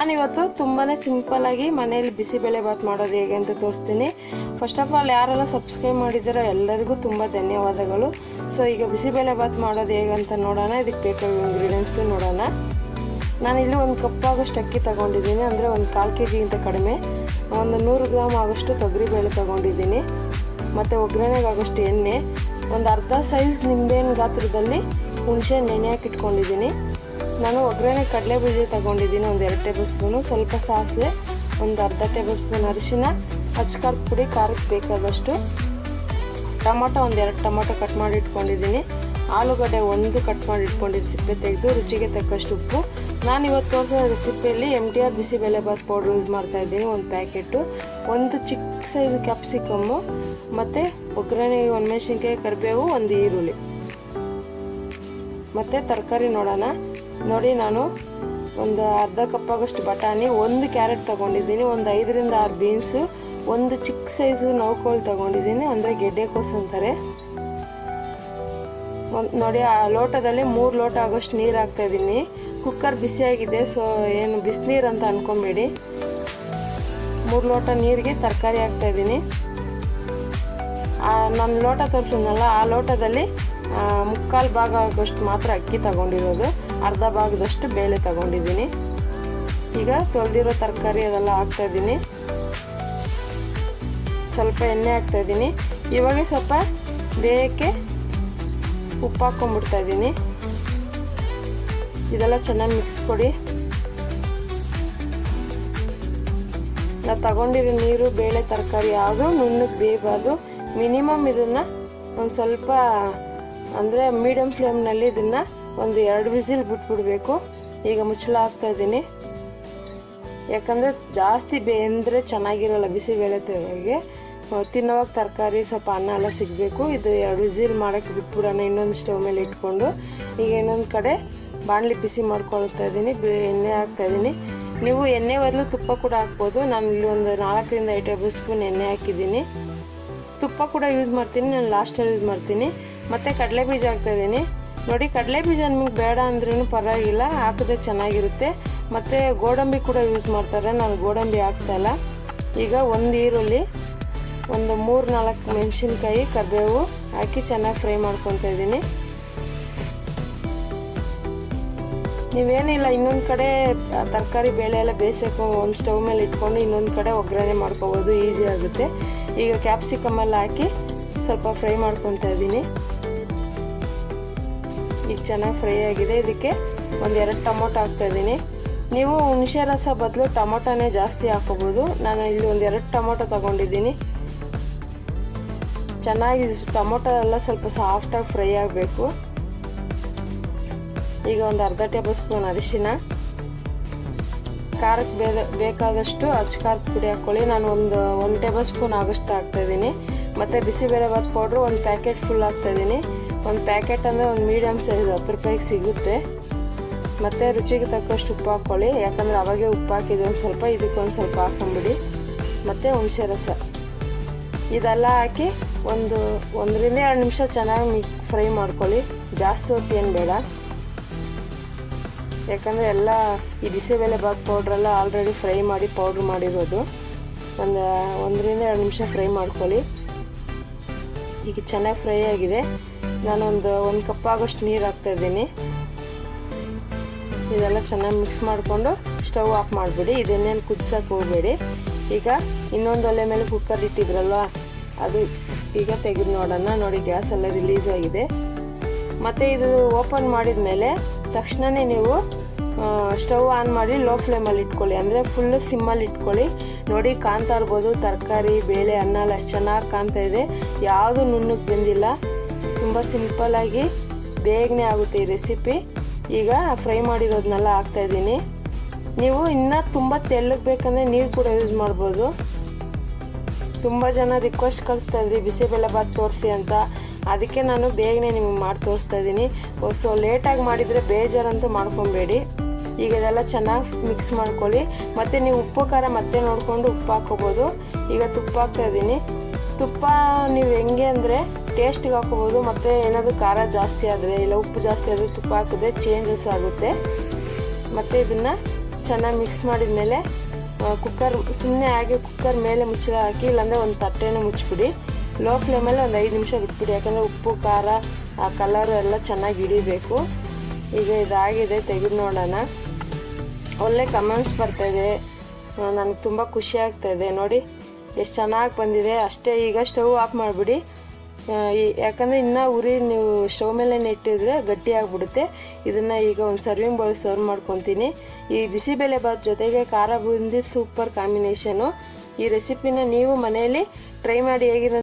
ನಾನಿವತ್ತು ತುಂಬಾ ಸಿಂಪಲ್ಲಾಗಿ ಮನೆಯಲ್ಲಿ ಬಿಸಿಬೇಳೆ ಬಾತ್ ಮಾಡೋದು ಹೇಗೆ ಅಂತ ತೋರಿಸ್ತೀನಿ. ಫಸ್ಟ್ ಆಫ್ ಆಲ್ ಯಾರೆಲ್ಲ ಸಬ್ಸ್ಕ್ರೈಬ್ ಮಾಡಿದ್ದೀರೋ ಎಲ್ಲರಿಗೂ ತುಂಬ ಧನ್ಯವಾದಗಳು. ಸೊ ಈಗ ಬಿಸಿಬೇಳೆ ಬಾತ್ ಮಾಡೋದು ಹೇಗೆ ಅಂತ ನೋಡೋಣ. ಇದಕ್ಕೆ ಬೇಕಾಗಿರೋ ಇಂಗ್ರೀಡಿಯೆಂಟ್ಸ್ ನೋಡೋಣ. ನಾನು ಇಲ್ಲಿ ಒಂದು ಕಪ್ ಆಗೋಷ್ಟು ಅಕ್ಕಿ ತಗೊಂಡಿದ್ದೀನಿ. ಅಂದರೆ ಒಂದು ಕಾಲು ಕೆ ಜಿಗಿಂತ ಕಡಿಮೆ. ಒಂದು ನೂರು ಗ್ರಾಮ್ ಆಗೋಷ್ಟು ತೊಗರಿಬೇಳೆ ತೊಗೊಂಡಿದ್ದೀನಿ. ಮತ್ತು ಒಗ್ಗರಣೆಗಾಗೋಷ್ಟು ಎಣ್ಣೆ. ಒಂದು ಅರ್ಧ ಸೈಜ್ ನಿಂಬೆಹಣ್ಣು ಗಾತ್ರದಲ್ಲಿ ಹುಣಸೆ ನೆನೆ ಹಾಕಿ ಇಟ್ಕೊಂಡಿದ್ದೀನಿ ನಾನು ಒಗ್ಗರಣೆ ಕಡಲೆ ಬೀಜ ತಗೊಂಡಿದ್ದೀನಿ, ಒಂದು ಎರಡು ಟೇಬಲ್ ಸ್ಪೂನು ಸ್ವಲ್ಪ ಸಾಸಿವೆ, ಒಂದು ಅರ್ಧ ಟೇಬಲ್ ಸ್ಪೂನ್ ಅರಿಶಿನ ಅಚ್ಕಾರದ ಪುಡಿ ಖಾರಕ್ಕೆ ಬೇಕಾದಷ್ಟು. ಟೊಮೊಟೊ ಒಂದು ಎರಡು ಟೊಮೊಟೊ ಕಟ್ ಮಾಡಿ ಇಟ್ಕೊಂಡಿದ್ದೀನಿ. ಆಲೂಗಡ್ಡೆ ಒಂದು ಕಟ್ ಮಾಡಿ ಇಟ್ಕೊಂಡಿದ್ದು ಸಿಪ್ಪೆ ತೆಗೆದು ರುಚಿಗೆ ತಕ್ಕಷ್ಟು ಉಪ್ಪು. ನಾನು ಇವತ್ತು ತೋರಿಸೋ ರೆಸಿಪಿಯಲ್ಲಿ M T R bisibelebath powder use ಮಾಡ್ತಾ ಇದ್ದೀನಿ, ಒಂದು ಪ್ಯಾಕೆಟು ಒಂದು ಚಿಕ್ಕ ಸೈಜ್ ಕ್ಯಾಪ್ಸಿಕಮ್ಮು ಮತ್ತು ಒಗ್ಗರಣೆಗೆ ಒಣಮೆಣಸಿನ್ಕಾಯಿ ಕರಿಬೇವು, ಒಂದು ಈರುಳ್ಳಿ. ಮತ್ತು ತರಕಾರಿ ನೋಡೋಣ. ನೋಡಿ ನಾನು ಒಂದು ಅರ್ಧ ಕಪ್ಪಾಗಷ್ಟು ಬಟಾಣಿ, ಒಂದು ಕ್ಯಾರೆಟ್ ತೊಗೊಂಡಿದ್ದೀನಿ, ಒಂದು ಐದರಿಂದ ಆರು ಬೀನ್ಸು, ಒಂದು ಚಿಕ್ಕ ಸೈಜು ನೌಕೋಳು ತೊಗೊಂಡಿದ್ದೀನಿ, ಅಂದರೆ ಗೆಡ್ಡೆಕೋಸು ಅಂತಾರೆ. ಒಂದು ನೋಡಿ, ಆ ಲೋಟದಲ್ಲಿ ಮೂರು ಲೋಟ ಆಗೋಷ್ಟು ನೀರು ಹಾಕ್ತಾಯಿದ್ದೀನಿ ಕುಕ್ಕರ್ ಬಿಸಿಯಾಗಿದೆ, ಸೊ ಏನು ಬಿಸಿನೀರು ಅಂತ ಅಂದ್ಕೊಂಬೇಡಿ ಮೂರು ಲೋಟ ನೀರಿಗೆ ತರಕಾರಿ ಹಾಕ್ತಾಯಿದ್ದೀನಿ ನನ್ನ ಲೋಟ ತೋರಿಸಿದ್ನಲ್ಲ ಆ ಲೋಟದಲ್ಲಿ ಮುಕ್ಕಾಲು ಭಾಗ ಆಗೋಷ್ಟು ಮಾತ್ರ ಅಕ್ಕಿ ತಗೊಂಡಿರೋದು. ಅರ್ಧ ಭಾಗದಷ್ಟು ಬೇಳೆ ತಗೊಂಡಿದ್ದೀನಿ. ಈಗ ತೊಳೆದಿರೋ ತರಕಾರಿ ಅದೆಲ್ಲ ಹಾಕ್ತಾಯಿದ್ದೀನಿ ಸ್ವಲ್ಪ ಎಣ್ಣೆ ಹಾಕ್ತಾಯಿದ್ದೀನಿ ಇವಾಗ ಸ್ವಲ್ಪ ಬೇಯಕ್ಕೆ ಉಪ್ಪು ಹಾಕ್ಕೊಂಡ್ಬಿಡ್ತಾ ಇದ್ದೀನಿ. ಇದೆಲ್ಲ ಚೆನ್ನಾಗಿ ಮಿಕ್ಸ್ ಕೊಡಿ. ನಾವು ತಗೊಂಡಿರೋ ನೀರು, ಬೇಳೆ, ತರಕಾರಿ ಯಾವುದು ನುಣ್ಣಗೆ ಬೇಯಬಾರ್ದು. ಮಿನಿಮಮ್ ಇದನ್ನು ಒಂದು ಸ್ವಲ್ಪ ಅಂದರೆ ಮೀಡಿಯಮ್ ಫ್ಲೇಮ್ನಲ್ಲಿ ಇದನ್ನು ಒಂದು ಎರಡು ವಿಸಿಲ್ ಬಿಟ್ಬಿಡಬೇಕು. ಈಗ ಮುಚ್ಚಳ ಹಾಕ್ತಾ ಇದ್ದೀನಿ. ಯಾಕಂದರೆ ಜಾಸ್ತಿ ಬೆಂದರೆ ಚೆನ್ನಾಗಿರೋಲ್ಲ ಬಿಸಿಬೇಳೆಗೆ ತಿನ್ನೋವಾಗ ತರಕಾರಿ ಸ್ವಲ್ಪ ಅನ್ನ ಎಲ್ಲ ಸಿಗಬೇಕು. ಇದು ಎರಡು ವಿಸಿಲ್ ಮಾಡೋಕ್ಕೆ ಬಿಟ್ಬಿಡೋಣ, ಇನ್ನೊಂದು ಸ್ಟವ್ ಮೇಲೆ ಇಟ್ಕೊಂಡು. ಈಗ ಇನ್ನೊಂದು ಕಡೆ ಬಾಣಲಿ ಬಿಸಿ ಮಾಡ್ಕೊಳ್ತಾ ಇದ್ದೀನಿ ಎಣ್ಣೆ ಹಾಕ್ತಾ ಇದ್ದೀನಿ. ನೀವು ಎಣ್ಣೆ ಬದಲು ತುಪ್ಪ ಕೂಡ ಹಾಕ್ಬೋದು. ನಾನು ಇಲ್ಲಿ ಒಂದು ನಾಲ್ಕರಿಂದ ಐದು ಟೇಬಲ್ ಸ್ಪೂನ್ ಎಣ್ಣೆ ಹಾಕಿದ್ದೀನಿ. ತುಪ್ಪ ಕೂಡ ಯೂಸ್ ಮಾಡ್ತೀನಿ, ನಾನು ಲಾಸ್ಟಲ್ಲಿ ಯೂಸ್ ಮಾಡ್ತೀನಿ. ಮತ್ತು ಕಡಲೆ ಬೀಜ ಹಾಕ್ತಾಯಿದ್ದೀನಿ ನೋಡಿ, ಕಡಲೆ ಬೀಜ ನಿಮಗೆ ಬೇಡ ಅಂದ್ರೂ ಪರವಾಗಿಲ್ಲ, ಹಾಕಿದ್ರೆ ಚೆನ್ನಾಗಿರುತ್ತೆ. ಮತ್ತು ಗೋಡಂಬಿ ಕೂಡ ಯೂಸ್ ಮಾಡ್ತಾರೆ, ನಾನು ಗೋಡಂಬಿ ಹಾಕ್ತಾಯಿಲ್ಲ ಈಗ ಒಂದು ಈರುಳ್ಳಿ, ಒಂದು ಮೂರು ನಾಲ್ಕು ಮೆಣಸಿನ್ಕಾಯಿ, ಕರಿಬೇವು ಹಾಕಿ ಚೆನ್ನಾಗಿ ಫ್ರೈ ಮಾಡ್ಕೊತಾ ಇದ್ದೀನಿ. ನೀವೇನಿಲ್ಲ, ಇನ್ನೊಂದು ಕಡೆ ತರಕಾರಿ ಬೇಳೆ ಎಲ್ಲ ಬೇಯಿಸೋಕೆ ಒಂದು ಸ್ಟವ್ ಮೇಲೆ ಇಟ್ಕೊಂಡು ಇನ್ನೊಂದು ಕಡೆ ಒಗ್ಗರಣೆ ಮಾಡ್ಕೋಬೋದು, ಈಸಿ ಆಗುತ್ತೆ. ಈಗ ಕ್ಯಾಪ್ಸಿಕಮ್ ಎಲ್ಲ ಹಾಕಿ ಸ್ವಲ್ಪ ಫ್ರೈ ಮಾಡ್ಕೊತಾ ಇದ್ದೀನಿ. ಈಗ ಚೆನ್ನಾಗಿ ಫ್ರೈ ಆಗಿದೆ. ಇದಕ್ಕೆ ಒಂದೆರಡು ಟೊಮೊಟೊ ಹಾಕ್ತಾಯಿದ್ದೀನಿ ನೀವು ಹುಣಸೆ ರಸ ಬದಲು ಟೊಮೊಟೊನೇ ಜಾಸ್ತಿ ಹಾಕೋಬೋದು ನಾನು ಇಲ್ಲಿ ಒಂದು ಎರಡು ಟೊಮೊಟೊ ತೊಗೊಂಡಿದ್ದೀನಿ. ಚೆನ್ನಾಗಿ ಟೊಮೊಟೊ ಎಲ್ಲ ಸ್ವಲ್ಪ ಸಾಫ್ಟಾಗಿ ಫ್ರೈ ಆಗಬೇಕು. ಈಗ ಒಂದು ಅರ್ಧ ಟೇಬಲ್ ಸ್ಪೂನ್ ಅರಿಶಿನ. ಖಾರಕ್ಕೆ ಬೇದ, ಬೇಕಾದಷ್ಟು ಅಚ್ಕಾರದ ಪುಡಿ ಹಾಕ್ಕೊಳ್ಳಿ. ನಾನು ಒಂದು ಒಂದು ಟೇಬಲ್ ಸ್ಪೂನ್ ಆಗೋಷ್ಟು ಹಾಕ್ತಾಯಿದ್ದೀನಿ ಮತ್ತು ಬಿಸಿಬೇಳೆಭಾತ್ ಪೌಡ್ರು ಒಂದು ಪ್ಯಾಕೆಟ್ ಫುಲ್ ಹಾಕ್ತಾಯಿದ್ದೀನಿ ಒಂದು ಪ್ಯಾಕೆಟ್ ಅಂದರೆ ಒಂದು ಮೀಡಿಯಮ್ ಸೈಜ್ ಹತ್ತು ರೂಪಾಯಿಗೆ ಸಿಗುತ್ತೆ. ಮತ್ತು ರುಚಿಗೆ ತಕ್ಕಷ್ಟು ಉಪ್ಪು ಹಾಕ್ಕೊಳ್ಳಿ. ಯಾಕಂದರೆ ಅವಾಗೆ ಉಪ್ಪು ಹಾಕಿದ್ದು ಸ್ವಲ್ಪ ಇದಕ್ಕೊಂದು ಸ್ವಲ್ಪ ಹಾಕ್ಕೊಂಬಿಡಿ. ಮತ್ತು ಹುಣಸೆ ರಸ. ಇದೆಲ್ಲ ಹಾಕಿ ಒಂದು ಒಂದರಿಂದ ಎರಡು ನಿಮಿಷ ಚೆನ್ನಾಗಿ ಮಿಕ್ ಫ್ರೈ ಮಾಡ್ಕೊಳ್ಳಿ. ಜಾಸ್ತಿ ಹೊತ್ತು ಏನು ಬೇಡ. ಯಾಕಂದರೆ ಎಲ್ಲ ಈ ಬಿಸಿಬೇಳೆ ಬಾತ್ ಪೌಡ್ರೆಲ್ಲ ಆಲ್ರೆಡಿ ಫ್ರೈ ಮಾಡಿ ಪೌಡ್ರ್ ಮಾಡಿರೋದು. ಒಂದು ಒಂದರಿಂದ ಎರಡು ನಿಮಿಷ ಫ್ರೈ ಮಾಡ್ಕೊಳ್ಳಿ. ಈಗ ಚೆನ್ನಾಗಿ ಫ್ರೈ ಆಗಿದೆ. ನಾನೊಂದು ಒಂದು ಕಪ್ ಆಗೋಷ್ಟು ನೀರು ಹಾಕ್ತಾಯಿದ್ದೀನಿ ಇದೆಲ್ಲ ಚೆನ್ನಾಗಿ ಮಿಕ್ಸ್ ಮಾಡಿಕೊಂಡು ಸ್ಟವ್ ಆಫ್ ಮಾಡಿಬಿಡಿ. ಇದನ್ನೇನು ಕುದಿಸೋಕೆ ಹೋಗಬೇಡಿ. ಈಗ ಇನ್ನೊಂದು ಒಲೆ ಮೇಲೆ ಕುಕ್ಕರ್ ಇಟ್ಟಿದ್ರಲ್ವ? ಅದು ಈಗ ತೆಗೆದು ನೋಡೋಣ. ನೋಡಿ ಗ್ಯಾಸ್ ಎಲ್ಲ ರಿಲೀಸ್ ಆಗಿದೆ. ಮತ್ತು ಇದು ಓಪನ್ ಮಾಡಿದ ಮೇಲೆ ತಕ್ಷಣವೇ ನೀವು ಸ್ಟವ್ ಆನ್ ಮಾಡಿ ಲೋ ಫ್ಲೇಮಲ್ಲಿ ಇಟ್ಕೊಳ್ಳಿ. ಅಂದರೆ ಫುಲ್ಲು ಸಿಮ್ಮಲ್ಲಿ ಇಟ್ಕೊಳ್ಳಿ. ನೋಡಿ ಕಾಣ್ತಾ ಇರ್ಬೋದು, ತರಕಾರಿ, ಬೇಳೆ, ಅನ್ನ ಎಲ್ಲ ಅಷ್ಟು ಚೆನ್ನಾಗಿ ಕಾಣ್ತಾ ಇದೆ. ಯಾವುದು ನುಣ್ಣಗೆ ಬೆಂದಿಲ್ಲ. ತುಂಬ ಸಿಂಪಲ್ಲಾಗಿ ಬೇಗನೆ ಆಗುತ್ತೆ ಈ ರೆಸಿಪಿ ಈಗ ಫ್ರೈ ಮಾಡಿರೋದನ್ನೆಲ್ಲ ಹಾಕ್ತಾಯಿದ್ದೀನಿ ನೀವು ಇನ್ನೂ ತುಂಬ ತೆಳ್ಳಗೆ ಬೇಕಂದರೆ ನೀರು ಕೂಡ ಯೂಸ್ ಮಾಡ್ಬೋದು. ತುಂಬ ಜನ ರಿಕ್ವೆಸ್ಟ್ ಕಳಿಸ್ತಾ ಇದ್ರಿ, ಬಿಸಿಬೇಳೆ ಬಾತ್ ತೋರಿಸಿ ಅಂತ. ಅದಕ್ಕೆ ನಾನು ಬೇಗನೆ ನಿಮಗೆ ಮಾಡಿ ತೋರಿಸ್ತಾ ಇದ್ದೀನಿ. ಸೊ ಲೇಟಾಗಿ ಮಾಡಿದರೆ ಬೇಜಾರಂತೂ ಮಾಡ್ಕೊಬೇಡಿ. ಈಗ ಇದೆಲ್ಲ ಚೆನ್ನಾಗಿ ಮಿಕ್ಸ್ ಮಾಡ್ಕೊಳ್ಳಿ. ಮತ್ತು ನೀವು ಉಪ್ಪು, ಖಾರ ಮತ್ತೆ ನೋಡಿಕೊಂಡು ಉಪ್ಪು ಹಾಕ್ಕೋಬೋದು. ಈಗ ತುಪ್ಪ ಹಾಕ್ತಾ ಇದ್ದೀನಿ. ತುಪ್ಪ ನೀವು ಹೆಂಗೆ ಅಂದರೆ ಟೇಸ್ಟಿಗೆ ಹಾಕೋಬೋದು ಮತ್ತು ಏನಾದರೂ ಖಾರ ಜಾಸ್ತಿ ಆದರೆ ಇಲ್ಲ ಉಪ್ಪು ಜಾಸ್ತಿ ಆದರೆ ತುಪ್ಪ ಹಾಕಿದ್ರೆ ಚೇಂಜಸ್ ಆಗುತ್ತೆ. ಮತ್ತು ಇದನ್ನು ಚೆನ್ನಾಗಿ ಮಿಕ್ಸ್ ಮಾಡಿದ ಮೇಲೆ ಕುಕ್ಕರ್ ಸುಮ್ಮನೆ ಹಾಗೆ ಕುಕ್ಕರ್ ಮೇಲೆ ಮುಚ್ಚಳ ಹಾಕಿ, ಇಲ್ಲಾಂದರೆ ಒಂದು ತಟ್ಟೆನ ಮುಚ್ಚಿಬಿಡಿ. ಲೋ ಫ್ಲೇಮಲ್ಲಿ ಒಂದು ಐದು ನಿಮಿಷ ಬಿಟ್ಬಿಡಿ, ಯಾಕಂದರೆ ಉಪ್ಪು, ಖಾರ, ಆ ಕಲರು ಎಲ್ಲ ಚೆನ್ನಾಗಿ ಹಿಡಿಬೇಕು. ಈಗ ಇದಾಗಿದೆ, ತೆಗೆದು ನೋಡೋಣ. ಒಳ್ಳೆ ಕಮೆಂಟ್ಸ್ ಬರ್ತಾಯಿದೆ ನನಗೆ ತುಂಬ ಖುಷಿ ಆಗ್ತಾಯಿದೆ ನೋಡಿ ಎಷ್ಟು ಚೆನ್ನಾಗಿ ಬಂದಿದೆ, ಅಷ್ಟೇ ಈಗ ಸ್ಟವ್ ಆಫ್ ಮಾಡಿಬಿಡಿ. ಯಾಕಂದರೆ ಇನ್ನೂ ಉರಿ ನೀವು ಸ್ಟವ್ ಮೇಲೆ ನೆಟ್ಟಿದ್ರೆ ಗಟ್ಟಿ ಆಗಿಬಿಡುತ್ತೆ. ಇದನ್ನು ಈಗ ಒಂದು ಸರ್ವಿಂಗ್ ಬೌಲ್ ಸರ್ವ್ ಮಾಡ್ಕೊತೀನಿ. ಈ ಬಿಸಿಬೇಳೆ ಬಾತ್ ಜೊತೆಗೆ ಖಾರ ಬೂಂದಿ ಸೂಪರ್ ಕಾಂಬಿನೇಷನು ಈ ರೆಸಿಪಿನ ನೀವು ಮನೆಯಲ್ಲಿ ಟ್ರೈ ಮಾಡಿ ಹೇಗಿದೆ